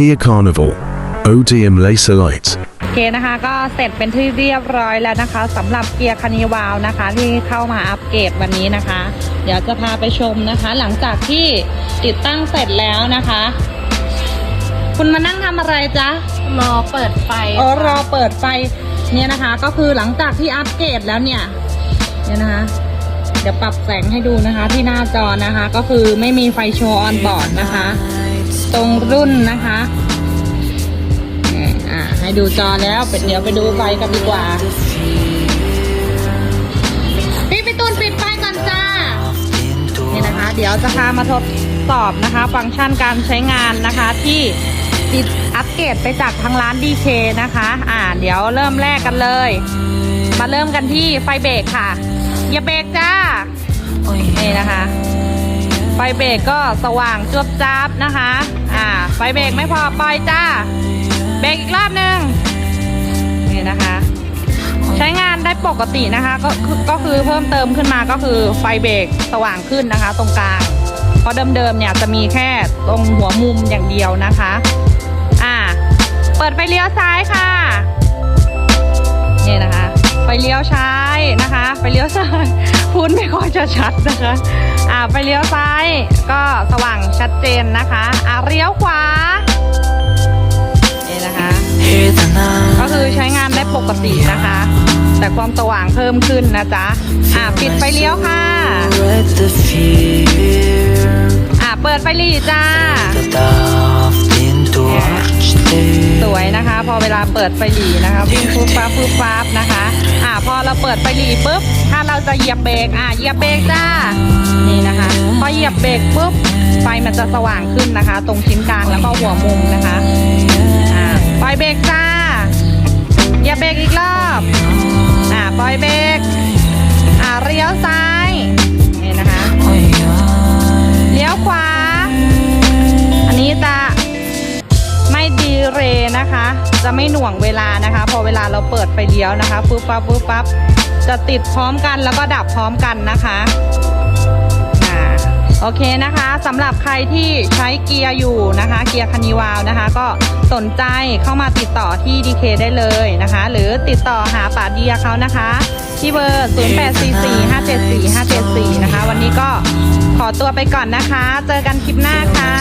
Kia Carnival. ODM Laser Light. โอเคนะคะก็เสร็จเป็นที่เรียบร้อยแล้วนะคะสำหรับเกียร์คานิวาวนะคะ ที่เข้ามาอัปเกรดวันนี้นะคะ เดี๋ยวจะพาไปชมนะคะ หลังจากที่ติดตั้งเสร็จแล้วนะคะ คุณมานั่งทำอะไรจ๊ะรอเปิดไฟอ๋อรอเปิดไฟเนี่ยนะคะ ก็คือหลังจากที่อัปเกรดแล้วเนี่ยเนี่ยนะคะ เดี๋ยวปรับแสงให้ดูนะคะที่หน้าจอนะคะ ก็คือไม่มีไฟโชว์ออนบอร์ดนะคะ ตรงรุ่นนะคะอ่าให้ดูจอแล้วเดี๋ยวไปดูไฟกันดีกว่า พี่พี่ตูนปิดไฟก่อนจ้า นี่นะคะ เดี๋ยวจะพามาทดสอบนะคะ ฟังก์ชันการใช้งานนะคะที่ติดอัปเกรดไปจากทางร้าน DK นะคะ อ่า เดี๋ยวเริ่มแรกกันเลย มาเริ่มกันที่ไฟเบรกค่ะ อย่าเบรกจ้า นี่นะคะ ไฟเบรกก็สว่างจวบจ้าบนะคะ อ่าไฟเบรกไม่พอปล่อยจ้า เบรกอีกรอบหนึ่งนี่นะคะ ใช้งานได้ปกตินะคะก็คือก็คือเพิ่มเติมขึ้นมาก็คือไฟเบรกสว่างขึ้นนะคะ ตรงกลางเพราะเดิมๆเนี่ยจะมีแค่ตรงหัวมุมอย่างเดียวนะคะ อ่า เปิดไฟเลี้ยวซ้ายค่ะนี่นะคะ ไฟเลี้ยวซ้ายนะคะ ไฟเลี้ยวซ้าย พูดไม่ค่อยจะชัดนะคะ อ่าไฟเลี้ยวซ้ายก็สว่างชัดเจนนะคะ อ่าเลี้ยวขวา นี่นะคะ ก็คือใช้งานได้ปกตินะคะ แต่ความสว่างเพิ่มขึ้นนะจ๊ะ อ่าปิดไฟเลี้ยวค่ะ อ่าเปิดไฟหลีจ้า สวยนะคะ พอเวลาเปิดไฟหลีนะคะวิ่งฟุบฟ้าฟุบฟ้านะคะ อ่าพอเราเปิดไฟหลีปุ๊บ ถ้าเราจะเหยียบเบรกอ่าเหยียบเบรกจ้านี่นะคะ พอเหยียบเบรกปุ๊บไฟมันจะสว่างขึ้นนะคะ ตรงชิ้นกลางแล้วก็หัวมุมนะคะอ่าปล่อยเบรกจ้าเหยียบเบรกอีกรอบอ่าปล่อยเบรกอ่าเลี้ยวซ้าย เรย์นะคะ จะไม่หน่วงเวลานะคะ พอเวลาเราเปิดไฟเลี้ยวนะคะปุ๊บปั๊บปุ๊บปั๊บจะติดพร้อมกันแล้วก็ดับพร้อมกันนะคะอ่าโอเคนะคะสำหรับใครที่ใช้เกียร์อยู่นะคะ เกียร์คานิวาวนะคะ ก็สนใจเข้ามาติดต่อที่ DK ได้เลยนะคะ หรือติดต่อหาป่าเดียเขานะคะ ที่เบอร์ 0844574574 นะคะ วันนี้ก็ขอตัวไปก่อนนะคะ เจอกันคลิปหน้าค่ะ